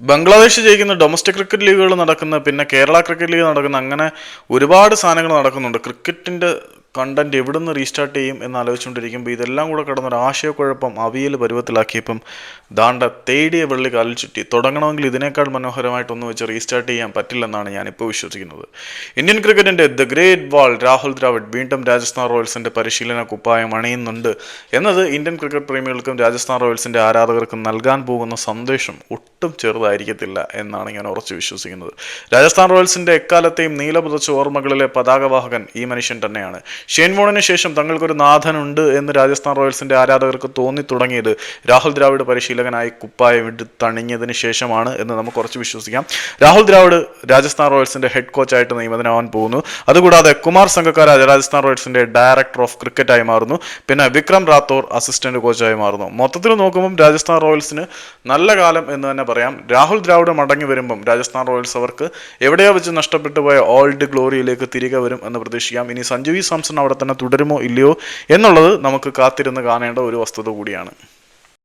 ബംഗ്ലാദേശ് ജയിക്കുന്ന domestic cricket ലീഗുകൾ നടക്കുന്ന പിന്നെ കേരള ക്രിക്കറ്റ് ലീഗ് നടക്കുന്ന അങ്ങനെ ഒരുപാട് സാധനങ്ങൾ നടക്കുന്നുണ്ട്. ക്രിക്കറ്റിന്റെ കണ്ടന്റ് എവിടുന്ന് റീസ്റ്റാർട്ട് ചെയ്യും എന്ന് ആലോചിച്ചുകൊണ്ടിരിക്കുമ്പോൾ ഇതെല്ലാം കൂടെ കിടന്നൊരു ആശയക്കുഴപ്പം അവിയൽ പരുവത്തിലാക്കിയപ്പം ദാണ്ട തേടിയ വെള്ളി കാലിൽ ചുറ്റി. തുടങ്ങണമെങ്കിൽ ഇതിനേക്കാൾ മനോഹരമായിട്ടൊന്നും വെച്ച് റീസ്റ്റാർട്ട് ചെയ്യാൻ പറ്റില്ലെന്നാണ് ഞാനിപ്പോൾ വിശ്വസിക്കുന്നത്. ഇന്ത്യൻ ക്രിക്കറ്റിന്റെ the great wall Rahul Dravid വീണ്ടും രാജസ്ഥാൻ റോയൽസിന്റെ പരിശീലന കുപ്പായം അണിയുന്നുണ്ട് എന്നത് ഇന്ത്യൻ ക്രിക്കറ്റ് പ്രേമികൾക്കും രാജസ്ഥാൻ റോയൽസിന്റെ ആരാധകർക്കും നൽകാൻ പോകുന്ന സന്ദേശം ഒട്ടും ചെറുതായിരിക്കത്തില്ല എന്നാണ് ഞാൻ ഉറച്ചു വിശ്വസിക്കുന്നത്. രാജസ്ഥാൻ റോയൽസിന്റെ എക്കാലത്തെയും നീലപുതച്ച ഓർമ്മകളിലെ പതാകവാഹകൻ ഈ മനുഷ്യൻ തന്നെയാണ്. ഷെയ്ൻ വോണിന് ശേഷം തങ്ങൾക്കൊരു നാഥനുണ്ട് എന്ന് രാജസ്ഥാൻ റോയൽസിന്റെ ആരാധകർക്ക് തോന്നി തുടങ്ങിയത്. രാഹുൽ ദ്രാവിഡ് പരിശീലകനായി കുപ്പായം എടുത്തണിഞ്ഞതിന് ശേഷമാണ് എന്ന് നമുക്ക് കുറച്ച് വിശ്വസിക്കാം. രാഹുൽ ദ്രാവിഡ് രാജസ്ഥാൻ റോയൽസിന്റെ ഹെഡ് കോച്ചായിട്ട് നിയമനമാവാൻ പോകുന്നു. അതുകൂടാതെ കുമാർ സംഘക്കാര രാജസ്ഥാൻ റോയൽസിന്റെ ഡയറക്ടർ ഓഫ് ക്രിക്കറ്റായി മാറുന്നു. പിന്നെ വിക്രം റാത്തോർ അസിസ്റ്റന്റ് കോച്ചായി മാറുന്നു. മൊത്തത്തിൽ നോക്കുമ്പോൾ രാജസ്ഥാൻ റോയൽസിന് നല്ല കാലം എന്ന് തന്നെ പറയാം. രാഹുൽ ദ്രാവിഡ് മടങ്ങി വരുമ്പം രാജസ്ഥാൻ റോയൽസ് അവർക്ക് എവിടെയോ വെച്ച് നഷ്ടപ്പെട്ടു പോയ ഓൾഡ് ഗ്ലോറിയിലേക്ക് തിരികെ വരും എന്ന് പ്രതീക്ഷിക്കാം. ഇനി സഞ്ജു വി സാംസൺ അവിടെ തന്നെ തുടരുമോ ഇല്ലയോ എന്നുള്ളത് നമുക്ക് കാത്തിരുന്ന് കാണേണ്ട ഒരു വസ്തുത കൂടിയാണ്.